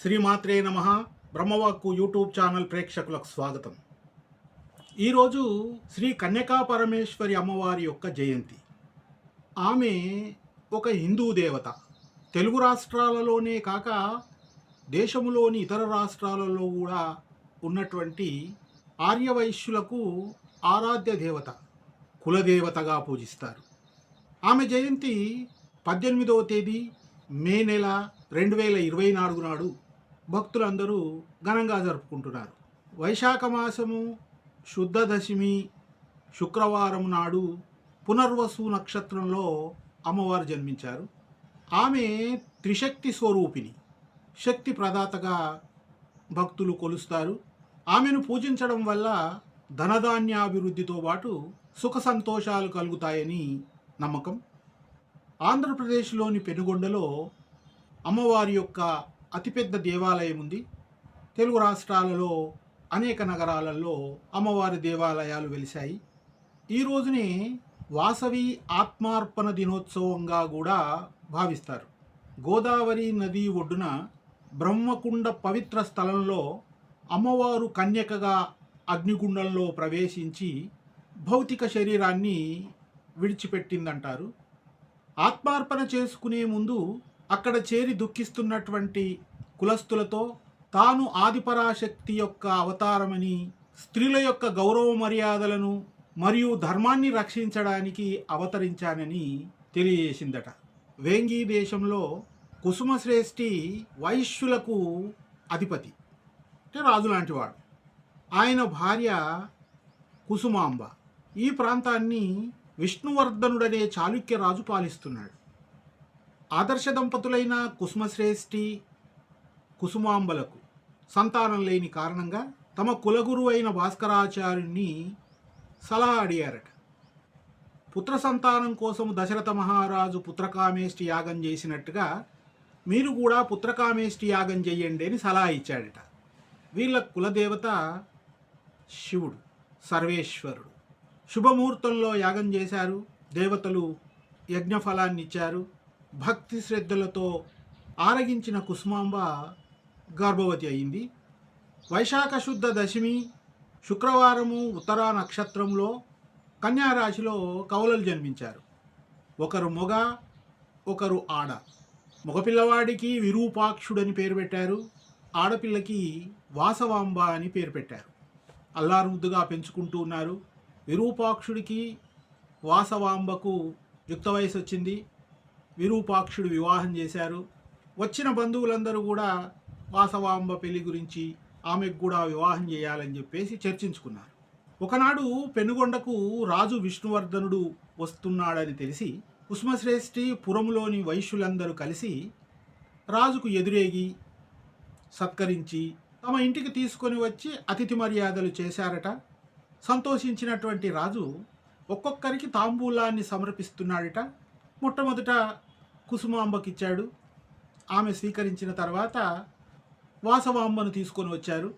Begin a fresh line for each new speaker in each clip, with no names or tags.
శ్రీమాత్రే నమ. బ్రహ్మవాక్కు YouTube channel ప్రేక్షకులకు స్వాగతం. ఈరోజు శ్రీ కన్యకా పరమేశ్వరి అమ్మవారి యొక్క జయంతి. ఆమె ఒక హిందూ దేవత. తెలుగు రాష్ట్రాలలోనే కాక దేశంలోని ఇతర రాష్ట్రాలలో కూడా ఉన్నటువంటి ఆర్యవైశ్యులకు ఆరాధ్య దేవత కులదేవతగా పూజిస్తారు. ఆమె జయంతి పద్దెనిమిదవ తేదీ మే నెల రెండు వేల ఇరవై నాలుగు నాడు భక్తులందరూ ఘనంగా జరుపుకుంటున్నారు. వైశాఖ మాసము శుద్ధ దశమి శుక్రవారం నాడు పునర్వసు నక్షత్రంలో అమ్మవారు జన్మించారు. ఆమె త్రిశక్తి స్వరూపిణి శక్తి ప్రదాతగా భక్తులు కొలుస్తారు. ఆమెను పూజించడం వల్ల ధనధాన్యాభివృద్ధితో పాటు సుఖ సంతోషాలు కలుగుతాయని నమ్మకం. ఆంధ్రప్రదేశ్లోని పెనుగొండలో అమ్మవారి యొక్క అతిపెద్ద దేవాలయం ఉంది. తెలుగు రాష్ట్రాలలో అనేక నగరాలలో అమ్మవారి దేవాలయాలు వెలిశాయి. ఈ రోజునే వాసవి ఆత్మార్పణ దినోత్సవంగా కూడా భావిస్తారు. గోదావరి నది ఒడ్డున బ్రహ్మకుండ పవిత్ర స్థలంలో అమ్మవారు కన్యకగా అగ్నిగుండంలో ప్రవేశించి భౌతిక శరీరాన్ని విడిచిపెట్టిందంటారు. ఆత్మార్పణ చేసుకునే ముందు అక్కడ చేరి దుఃఖిస్తున్నటువంటి కులస్తులతో తాను ఆదిపరాశక్తి యొక్క అవతారమని స్త్రీల యొక్క గౌరవ మర్యాదలను మరియు ధర్మాన్ని రక్షించడానికి అవతరించానని తెలియజేసిందట. వేంగి దేశంలో కుసుమశ్రేష్ఠి వైశ్యులకు అధిపతి. అంటే రాజు లాంటివాడు ఆయన భార్య కుసుమాంబ. ఈ ప్రాంతాన్ని విష్ణువర్ధనుడనే చాళుక్య రాజు పాలిస్తున్నాడు. ఆదర్శ దంపతులైన కుసుమశ్రేష్ఠి కుసుమాంబలకు సంతానం లేని కారణంగా తమ కులగురు అయిన భాస్కరాచార్యుని సలహా అడిగారట. పుత్ర సంతానం కోసం దశరథ మహారాజు పుత్రకామేష్టి యాగం చేసినట్టుగా మీరు కూడా పుత్రకామేష్టి యాగం చెయ్యండి అని సలహా ఇచ్చాడట. వీళ్ళ కులదేవత శివుడు సర్వేశ్వరుడు. శుభముహూర్తంలో యాగం చేశారు. దేవతలు యజ్ఞఫలాన్ని ఇచ్చారు భక్తి శ్రద్ధలతో ఆరగించిన కుసుమాంబ గర్భవతి అయింది. వైశాఖ శుద్ధ దశమి శుక్రవారము ఉత్తరా నక్షత్రంలో కన్యారాశిలో కవలలు జన్మించారు. ఒకరు మొగ ఒకరు ఆడ. మగపిల్లవాడికి విరూపాక్షుడని పేరు పెట్టారు. ఆడపిల్లకి వాసవాంబ అని పేరు పెట్టారు. అల్లారు ముద్దుగా పెంచుకుంటూ ఉన్నారు. విరూపాక్షుడికి వాసవాంబకు యుక్త వయసు వచ్చింది విరూపాక్షుడు వివాహం చేశారు. వచ్చిన బంధువులందరూ కూడా వాసవాంబ పెళ్ళి గురించి ఆమెకు కూడా వివాహం చేయాలని చెప్పేసి చర్చించుకున్నారు. ఒకనాడు పెనుగొండకు రాజు విష్ణువర్ధనుడు వస్తున్నాడని తెలిసి కుసుమశ్రేష్ఠి పురములోని వైశ్యులందరూ కలిసి రాజుకు ఎదురేగి సత్కరించి తమ ఇంటికి తీసుకొని వచ్చి అతిథి మర్యాదలు చేశారట. సంతోషించినటువంటి రాజు ఒక్కొక్కరికి తాంబూలాన్ని సమర్పిస్తున్నాడట. మొట్టమొదట కుసుమాంబకిచ్చాడు. ఆమె స్వీకరించిన తర్వాత వాసవాంబను తీసుకొని వచ్చారు.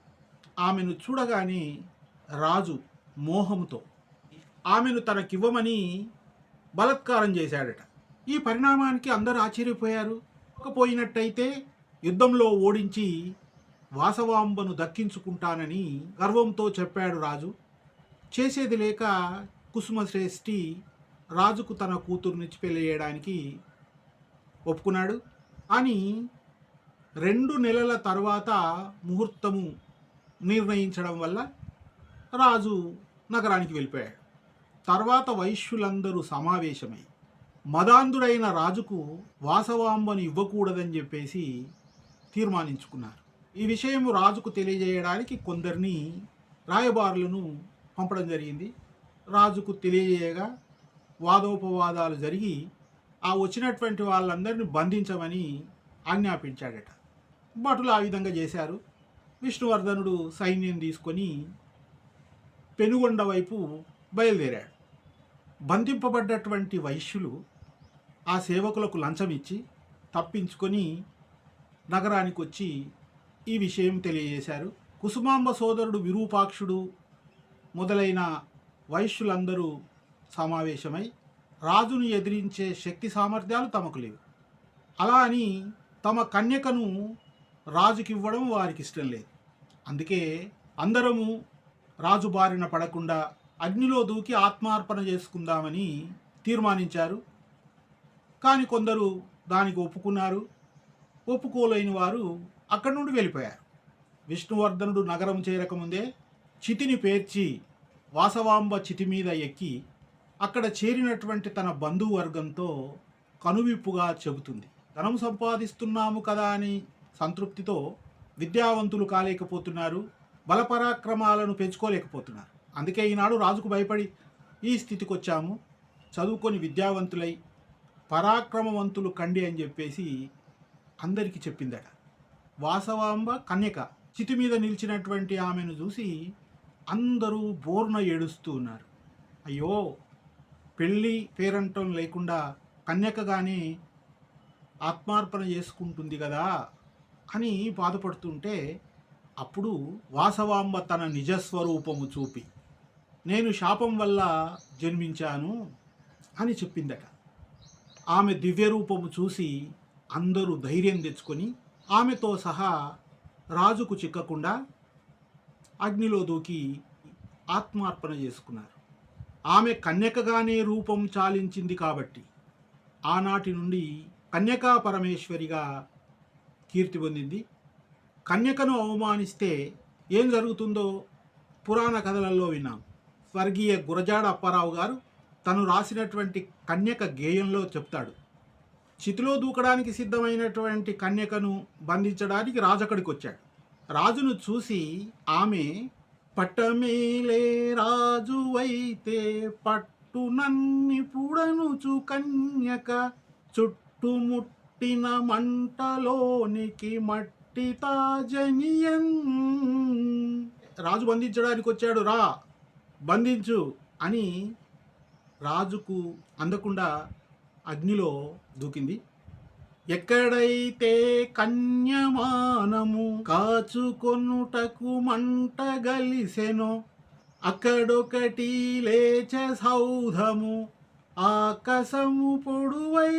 ఆమెను చూడగానే రాజు మోహంతో ఆమెను తనకివ్వమని బలత్కారం చేశాడట. ఈ పరిణామానికి అందరూ ఆశ్చర్యపోయారు. పోయినట్టయితే యుద్ధంలో ఓడించి వాసవాంబను దక్కించుకుంటానని గర్వంతో చెప్పాడు రాజు. చేసేది లేక కుసుమశ్రేష్ఠి రాజుకు తన కూతురునిచ్చి పెళ్ళి చేయడానికి ఒప్పుకున్నాడు. అని రెండు నెలల తర్వాత ముహూర్తము నిర్ణయించడం వల్ల రాజు నగరానికి వెళ్ళిపోయాడు. తర్వాత వైశ్యులందరూ సమావేశమై మదాంధుడైన రాజుకు వాసవాంబను ఇవ్వకూడదని చెప్పేసి తీర్మానించుకున్నారు. ఈ విషయం రాజుకు తెలియజేయడానికి కొందరిని రాయబారులను పంపడం జరిగింది. రాజుకు తెలియజేయగా వాదోపవాదాలు జరిగి ఆ వచ్చినటువంటి వాళ్ళందరినీ బంధించమని ఆజ్ఞాపించాడట. భటులు ఆ విధంగా చేశారు. విష్ణువర్ధనుడు సైన్యం తీసుకొని పెనుగొండ వైపు బయలుదేరాడు. బంధింపబడ్డటువంటి వైశ్యులు ఆ సేవకులకు లంచం ఇచ్చి తప్పించుకొని నగరానికి వచ్చి ఈ విషయం తెలియజేశారు. కుసుమాంబ సోదరుడు విరూపాక్షుడు మొదలైన వైశ్యులందరూ సమావేశమై రాజును ఎదిరించే శక్తి సామర్థ్యాలు తమకు లేవు. అలా అని తమ కన్యకను రాజుకివ్వడం వారికి ఇష్టం లేదు. అందుకే అందరము రాజు బారిన పడకుండా అగ్నిలో దూకి ఆత్మార్పణ చేసుకుందామని తీర్మానించారు. కానీ కొందరు దానికి ఒప్పుకున్నారు. ఒప్పుకోలేని వారు అక్కడి నుండి వెళ్ళిపోయారు. విష్ణువర్ధనుడు నగరం చేరకముందే చితిని పేర్చి వాసవాంబ చితి మీద ఎక్కి అక్కడ చేరినటువంటి తన బంధువర్గంతో కనువిప్పుగా చెబుతుంది. ధనం సంపాదిస్తున్నాము కదా అని సంతృప్తితో విద్యావంతులు కాలేకపోతున్నారు బలపరాక్రమాలను పెంచుకోలేకపోతున్నారు. అందుకే ఈనాడు రాజుకు భయపడి ఈ స్థితికి వచ్చాము చదువుకొని విద్యావంతులై పరాక్రమవంతులు కండి అని చెప్పేసి అందరికీ చెప్పిందట. వాసవాంబ కన్యక చితి మీద నిలిచినటువంటి ఆమెను చూసి అందరూ బోర్న ఏడుస్తూ ఉన్నారు. అయ్యో పెళ్ళి పేరంటం లేకుండా కన్యకగానే ఆత్మార్పణ చేసుకుంటుంది కదా అని బాధపడుతుంటే అప్పుడు వాసవాంబ తన నిజస్వరూపము చూపి నేను శాపం వల్ల జన్మించాను అని చెప్పిందట. ఆమె దివ్య రూపము చూసి అందరూ ధైర్యం తెచ్చుకొని ఆమెతో సహా రాజుకు చిక్కకుండా అగ్నిలో దూకి ఆత్మార్పణ చేసుకున్నారు. ఆమె కన్యకగానే రూపం చాలించింది కాబట్టి ఆనాటి నుండి కన్యకా పరమేశ్వరిగా కీర్తి పొందింది. కన్యకను అవమానిస్తే ఏం జరుగుతుందో పురాణ కథలలో విన్నాం. స్వర్గీయ గురజాడ అప్పారావు గారు తను రాసినటువంటి కన్యక గేయంలో చెప్తాడు. చితిలో దూకడానికి సిద్ధమైనటువంటి కన్యకను బంధించడానికి రాజు అక్కడికి వచ్చాడు. రాజును చూసి ఆమె పట్టమేలే రాజు అయితే పట్టునన్ని పుడనుచు కన్యక. చుట్టుముట్టిన మంటలోనికి మట్టి తాజనియన్. రాజు బంధించడానికి వచ్చాడు రా బంధించు అని రాజుకు అందకుండా అగ్నిలో దూకింది. ఎక్కడైతే కన్యమానము కాచుకొనుటకు మంట గలిసెనో అక్కడొకటి లేచ సౌధము ఆకాశము పొడువై.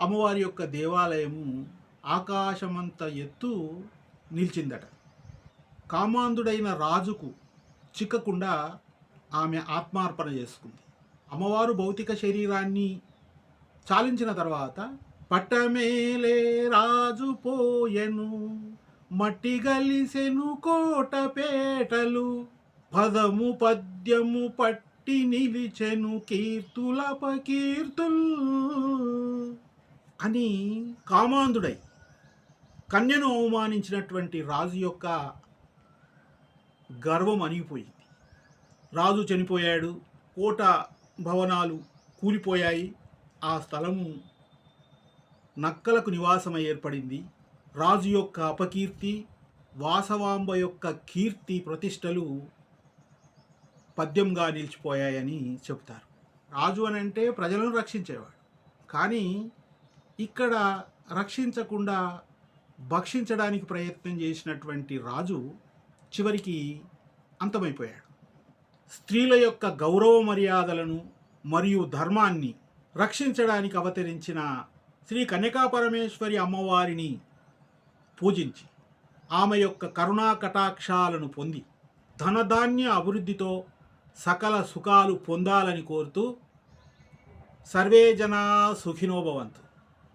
అమ్మవారి యొక్క దేవాలయము ఆకాశమంత ఎత్తు నిలిచిందట. కామాంధుడైన రాజుకు చిక్కకుండా ఆమె ఆత్మార్పణ చేసుకుంది. అమ్మవారు భౌతిక శరీరాన్ని చాలించిన తర్వాత పట్టమేలే రాజు పోయెను మట్టి గలిసెను కోటపేటలు పదము పద్యము పట్టి నిలిచెను కీర్తులపకీర్తుల్ అని కామాంధుడై కన్యను అవమానించినటువంటి రాజు యొక్క గర్వం అనిగిపోయింది రాజు చనిపోయాడు కోట భవనాలు కూలిపోయాయి. ఆ స్థలము నక్కలకు నివాసమై ఏర్పడింది. రాజు యొక్క అపకీర్తి వాసవాంబ యొక్క కీర్తి ప్రతిష్టలు పద్యంగా నిలిచిపోయాయని చెబుతారు. రాజు అని అంటే ప్రజలను రక్షించేవాడు. కానీ ఇక్కడ రక్షించకుండా భక్షించడానికి ప్రయత్నం చేసినటువంటి రాజు చివరికి అంతమైపోయాడు. స్త్రీల యొక్క గౌరవ మర్యాదలను మరియు ధర్మాన్ని రక్షించడానికి అవతరించిన శ్రీ కన్యకాపరమేశ్వరి అమ్మవారిని పూజించి ఆమె యొక్క కరుణా కటాక్షాలను పొంది ధనధాన్య అభివృద్ధితో సకల సుఖాలు పొందాలని కోరుతూ సర్వే జనా సుఖినోభవంతు